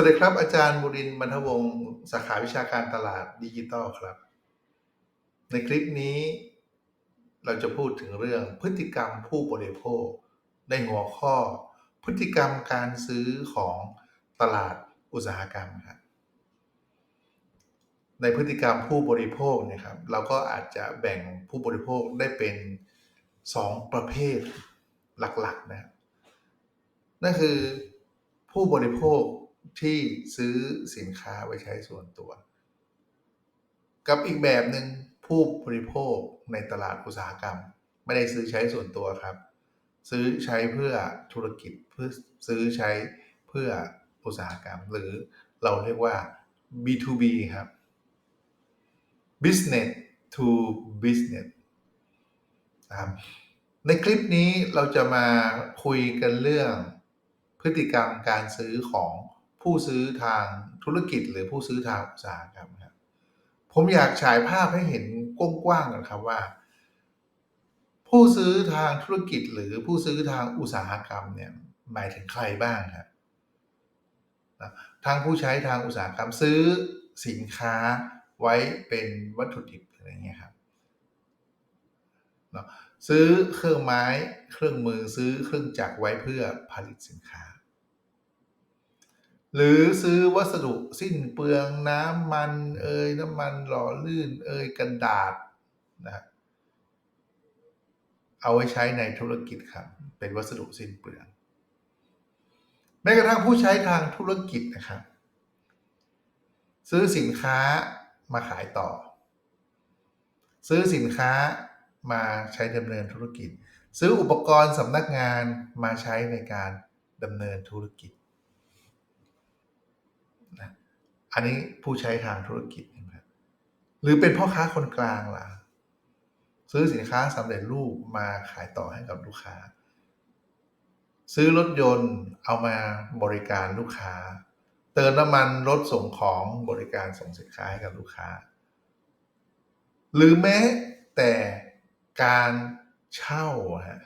สวัสดีครับอาจารย์บุรินบรรทวงศ์สาขาวิชาการตลาดดิจิตอลครับ ในคลิปนี้ เราจะพูดถึงเรื่องพฤติกรรมผู้บริโภค ในหัวข้อ พฤติกรรมการซื้อของตลาดอุตสาหกรรมครับในพฤติกรรมผู้บริโภคเนี่ยครับเราก็อาจจะแบ่งผู้บริโภคได้เป็น 2 ประเภทหลักๆนะครับนั่นคือผู้บริโภค ที่ซื้อสินค้าไว้ใช้ส่วนตัว กับอีกแบบหนึ่งผู้บริโภคในตลาดอุตสาหกรรม ไม่ได้ซื้อใช้ส่วนตัวครับ ซื้อใช้เพื่อธุรกิจเพื่อซื้อใช้เพื่ออุตสาหกรรม หรือเราเรียกว่า B2B ครับ business to business นะครับในคลิปนี้เราจะมาคุยกันเรื่องพฤติกรรมการซื้อของ ผู้ซื้อทางธุรกิจหรือผู้ซื้อทางอุตสาหกรรมครับ ผมอยากฉายภาพให้เห็นกว้างๆกันครับว่า ผู้ซื้อทางธุรกิจหรือผู้ซื้อทางอุตสาหกรรมเนี่ยหมายถึงใครบ้างครับทางผู้ใช้ทางอุตสาหกรรมซื้อสินค้าไว้เป็นวัตถุดิบอะไรเงี้ยครับซื้อเครื่องไม้เครื่องมือซื้อเครื่องจักรไว้เพื่อผลิตสินค้า หรือซื้อวัสดุสิ้นเปลืองน้ำมัน เอยน้ำมันหล่อลื่น เอยกันดาษนะเอาไว้ใช้ในธุรกิจครับ เป็นวัสดุสิ้นเปลือง แม้กระทั่งผู้ใช้ทางธุรกิจนะครับ ซื้อสินค้ามาขายต่อ ซื้อสินค้ามาใช้ดำเนินธุรกิจ ซื้ออุปกรณ์สำนักงานมาใช้ในการดำเนินธุรกิจ อันนี้ผู้ใช้ทางธุรกิจนะครับหรือเป็นพ่อค้าคนกลางล่ะ ซื้อสินค้าสำเร็จรูปมาขายต่อให้กับลูกค้า ซื้อรถยนต์เอามาบริการลูกค้า เติมน้ำมันรถส่งของบริการส่งสินค้าให้กับลูกค้า หรือแม้แต่การเช่าฮะ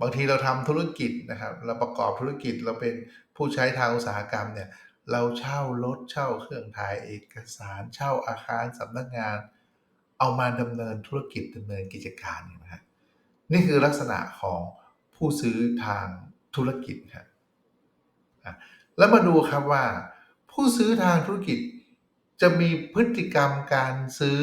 บางทีเราทำธุรกิจนะครับ เราประกอบธุรกิจเราเป็นผู้ใช้ทางอุตสาหกรรมเนี่ย เราเช่ารถเช่าเครื่องถ่ายเอกสาร เช่าอาคารสำนักงาน เอามาดำเนินธุรกิจดำเนินกิจการนะฮะนี่คือลักษณะของผู้ซื้อทางธุรกิจครับแล้วมาดูครับว่า ผู้ซื้อทางธุรกิจจะมีพฤติกรรมการซื้อ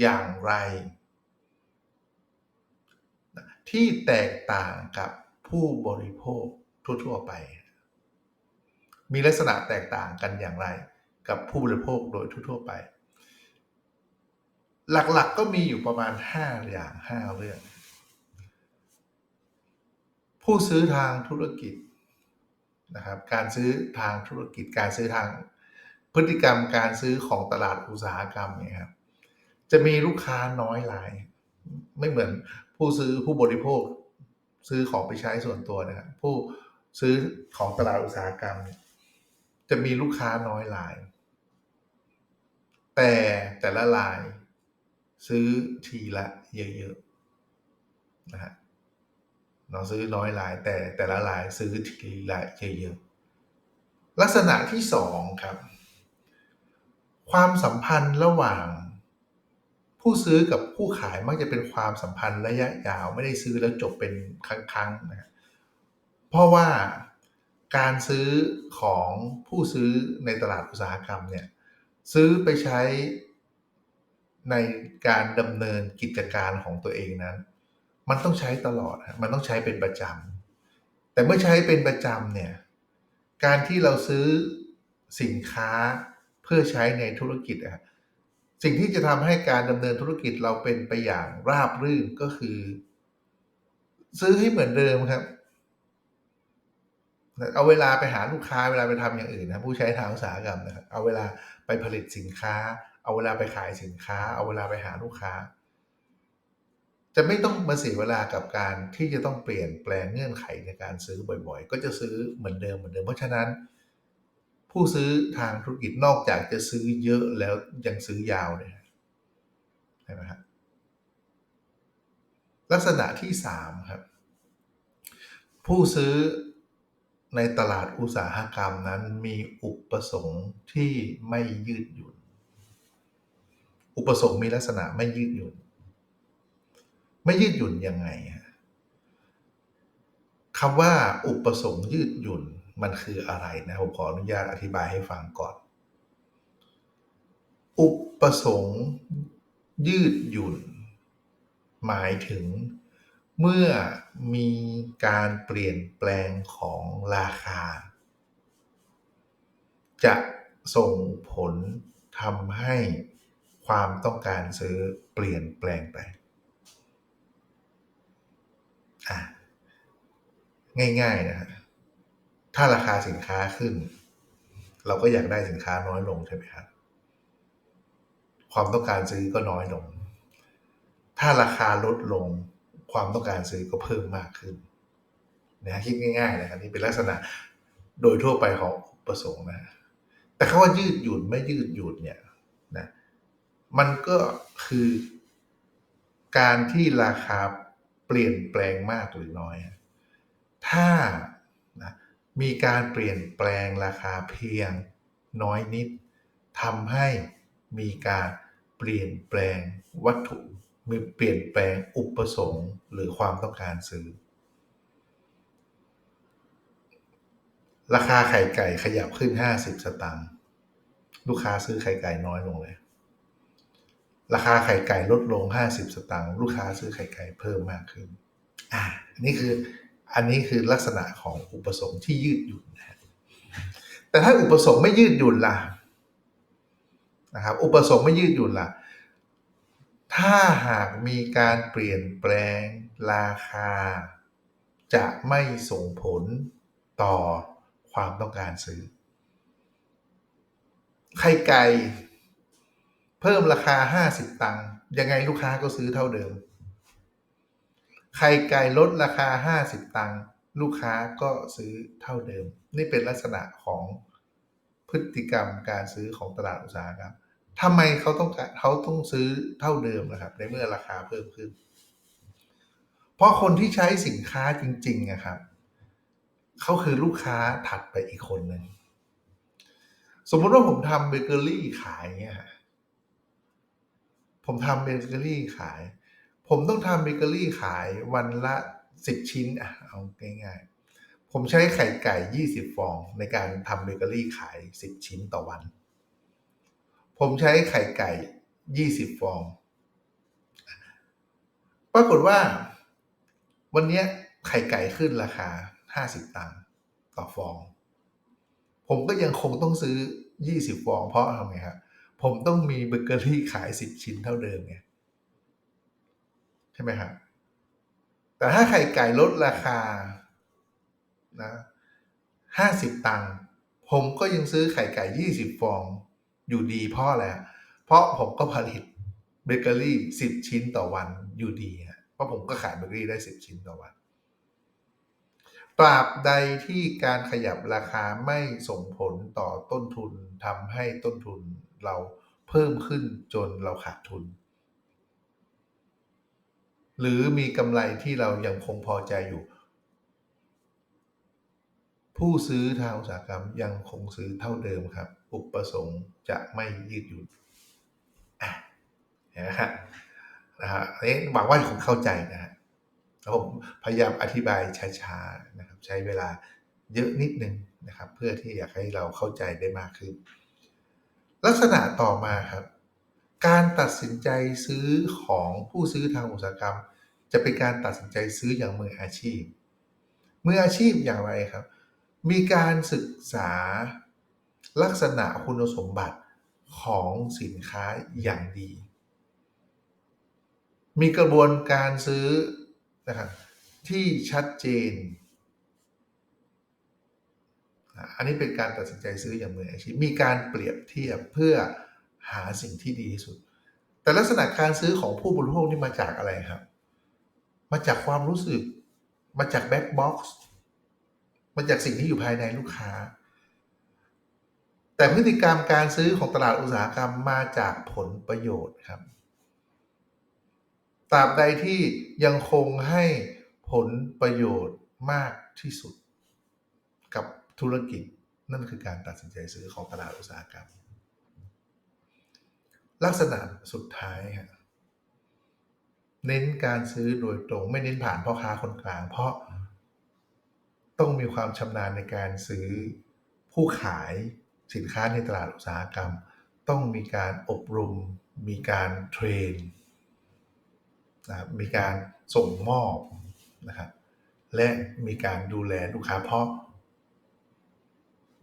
อย่างไร ที่แตกต่างกับผู้บริโภคทั่ว ๆ ไป มีลักษณะแตกต่างกันอย่างไร กับผู้บริโภคโดยทั่วไป หลักๆกก็มีอยู่ประมาณ 5 อย่าง 5 เรื่อง ผู้ซื้อทางธุรกิจนะครับการซื้อทางธุรกิจการซื้อทางพฤติกรรมการซื้อของตลาดอุตสาหกรรมเนี่ยครับจะมีลูกค้าน้อยราย ไม่เหมือนผู้ซื้อผู้บริโภคซื้อของไปใช้ส่วนตัวนะครับผู้ซื้อของตลาดอุตสาหกรรมเนี่ย จะมีลูกค้าน้อยราย แต่แต่ละราย ซื้อทีละเยอะๆนะฮะเราซื้อน้อยราย แต่แต่ละรายซื้อทีละเยอะๆลักษณะที่สองครับ ความสัมพันธ์ระหว่าง ผู้ซื้อกับผู้ขายมักจะเป็นความสัมพันธ์ระยะยาว ไม่ได้ซื้อแล้วจบเป็นครั้งๆนะเพราะว่า การซื้อของผู้ซื้อในตลาดอุตสาหกรรมเนี่ยซื้อไปใช้ในการดำเนินกิจการของตัวเองนั้น มันต้องใช้ตลอด มันต้องใช้เป็นประจำแต่เมื่อใช้เป็นประจำเนี่ยการที่เราซื้อสินค้าเพื่อใช้ในธุรกิจอะสิ่งที่จะทำให้การดำเนินธุรกิจเราเป็นไปอย่างราบรื่นก็คือ ซื้อให้เหมือนเดิมครับ เอาเวลาไปหาลูกค้าเวลาไปทำอย่างอื่นนะผู้ใช้ทางอุตสาหกรรมนะครับเอาเวลาไปผลิตสินค้า เอาเวลาไปขายสินค้า เอาเวลาไปหาลูกค้า จะไม่ต้องมาเสียเวลากับการที่จะต้องเปลี่ยนแปลงเงื่อนไขในการซื้อบ่อยๆ ก็จะซื้อเหมือนเดิมเหมือนเดิมเพราะฉะนั้น ผู้ซื้อทางธุรกิจนอกจากจะซื้อเยอะแล้วยังซื้อยาวเลยใช่ไหมครับลักษณะที่สามครับ ผู้ซื้อ ในตลาดอุตสาหกรรมนั้นมีอุปสงค์ที่ไม่ยืดหยุ่น อุปสงค์มีลักษณะไม่ยืดหยุ่น ไม่ยืดหยุ่นยังไงคำว่าอุปสงค์ยืดหยุ่นมันคืออะไรนะผมขออนุญาตอธิบายให้ฟังก่อน อุปสงค์ยืดหยุ่น หมายถึง เมื่อมีการเปลี่ยนแปลงของราคา จะส่งผลทำให้ความต้องการซื้อเปลี่ยนแปลงไปอะง่ายๆนะฮะถ้าราคาสินค้าขึ้น เราก็อยากได้สินค้าน้อยลงใช่ไหมครับความต้องการซื้อก็น้อยลง ถ้าราคาลดลง ความต้องการซื้อก็เพิ่มมากขึ้นนะคิดง่ายๆนะครับนี่เป็นลักษณะโดยทั่วไปของประสงค์นะ แต่คาว่ายืดหยุ่นไม่ยืดหยุ่นเนี่ยนะมันก็คือการที่ราคาเปลี่ยนแปลงมากหรือน้อย ถ้านะมีการเปลี่ยนแปลงราคาเพียงน้อยนิดทำให้มีการเปลี่ยนแปลงวัตถุ มีเปลี่ยนแปลงอุปสงค์หรือความต้องการซื้อ ราคาไข่ไก่ขยับขึ้น 50 สตางค์ลูกค้าซื้อไข่ไก่น้อยลงเลย ราคาไข่ไก่ลดลง 50 สตางค์ลูกค้าซื้อไข่ไก่เพิ่มมากขึ้น อ่าอันนี้คืออันนี้คือลักษณะของอุปสงค์ที่ยืดหยุ่นนะแต่ถ้าอุปสงค์ไม่ยืดหยุ่นล่ะนะครับ อุปสงค์ไม่ยืดหยุ่นล่ะ ถ้าหากมีการเปลี่ยนแปลงราคา จะไม่ส่งผลต่อความต้องการซื้อ ไข่ไก่ เพิ่มราคา 50 ตังค์ยังไงลูกค้าก็ซื้อเท่าเดิม ไข่ไก่ลดราคา 50 ตังค์ลูกค้าก็ซื้อเท่าเดิม นี่เป็นลักษณะของพฤติกรรมการซื้อของตลาดอุตสาหกรรม ทำไมเขาต้องเขาต้องซื้อเท่าเดิมนะครับ ในเมื่อราคาเพิ่มขึ้น เพราะคนที่ใช้สินค้าจริงๆนะครับเขาคือลูกค้าถัดไปอีกคนหนึ่งสมมติว่าผมทำเบเกอรี่ขายเนี่ยผมทำเบเกอรี่ขาย ผมต้องทำเบเกอรี่ขายวันละสิบชิ้นอะเอาง่ายๆผมใช้ไข่ไก่ยี่สิบฟองในการทำเบเกอรี่ขายสิบชิ้นต่อวัน ผมใช้ไข่ไก่ยี่สิบฟอง ปรากฏว่า วันนี้ไข่ไก่ขึ้นราคาห้าสิบตังค์ต่อฟอง ผมก็ยังคงต้องซื้อยี่สิบฟอง เพราะทำไงครับผมต้องมีเบเกอรี่ขายสิบชิ้นเท่าเดิมไงใช่ไหมครับแต่ถ้าไข่ไก่ลดราคานะห้าสิบตังค์ผมก็ยังซื้อไข่ไก่ยี่สิบฟอง อยู่ดีเพราะอะไรเพราะผมก็ผลิตเบเกอรี่สิบชิ้นต่อวันอยู่ดีเพราะผมก็ขายเบเกอรี่ได้สิบชิ้นต่อวันตราบใดที่การขยับราคาไม่ส่งผลต่อต้นทุนทำให้ต้นทุนเราเพิ่มขึ้นจนเราขาดทุน หรือมีกำไรที่เรายังคงพอใจอยู่ ผู้ซื้อทางอุตสาหกรรมยังคงซื้อเท่าเดิมครับ อุปสงค์จะไม่ยืดหยุ่นนะฮะนะฮะอันนี้หวังว่าคงเข้าใจนะฮะผมพยายามอธิบายช้าๆนะครับ ใช้เวลาเยอะนิดนึงนะครับ เพื่อที่อยากให้เราเข้าใจได้มากขึ้น ลักษณะต่อมาครับ การตัดสินใจซื้อของผู้ซื้อทางอุตสาหกรรม จะเป็นการตัดสินใจซื้ออย่างมืออาชีพ มืออาชีพอย่างไรครับ มีการศึกษา ลักษณะคุณสมบัติของสินค้าอย่างดี มีกระบวนการซื้อนะครับที่ชัดเจน อันนี้เป็นการตัดสินใจซื้ออย่างมืออาชีพ มีการเปรียบเทียบเพื่อหาสิ่งที่ดีที่สุด แต่ลักษณะการซื้อของผู้บริโภคนี่มาจากอะไรครับ มาจากความรู้สึก มาจากแบ็กบ็อกซ์ มาจากสิ่งที่อยู่ภายในลูกค้า แต่พฤติกรรมการซื้อของตลาดอุตสาหกรรมมาจากผลประโยชน์ครับตราบใดที่ยังคงให้ผลประโยชน์มากที่สุด กับธุรกิจนั่นคือการตัดสินใจซื้อของตลาดอุตสาหกรรม ลักษณะสุดท้ายฮะเน้นการซื้อโดยตรงไม่เน้นผ่านพ่อค้าคนกลาง เพราะต้องมีความชำนาญในการซื้อผู้ขาย สินค้าในตลาดอุตสาหกรรม ต้องมีการอบรม มีการเทรนนะมีการส่งมอบนะครับและมีการดูแลลูกค้าเพราะ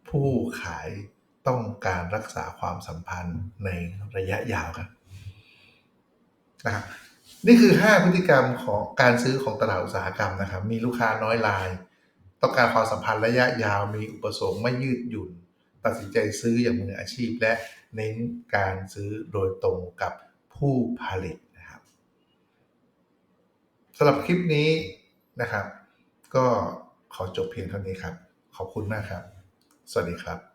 ผู้ขายต้องการรักษาความสัมพันธ์ในระยะยาวครับนะครับนี่คือ 5 พฤติกรรมของการซื้อของตลาดอุตสาหกรรมนะครับ มีลูกค้าน้อยราย ต้องการความสัมพันธ์ระยะยาว มีอุปสงค์ไม่ยืดหยุ่น ตัดสินใจซื้ออย่างมืออาชีพ และเน้นการซื้อโดยตรงกับผู้ผลิตนะครับสำหรับคลิปนี้นะครับ ก็ขอจบเพียงเท่านี้ครับ ขอบคุณมากครับ สวัสดีครับ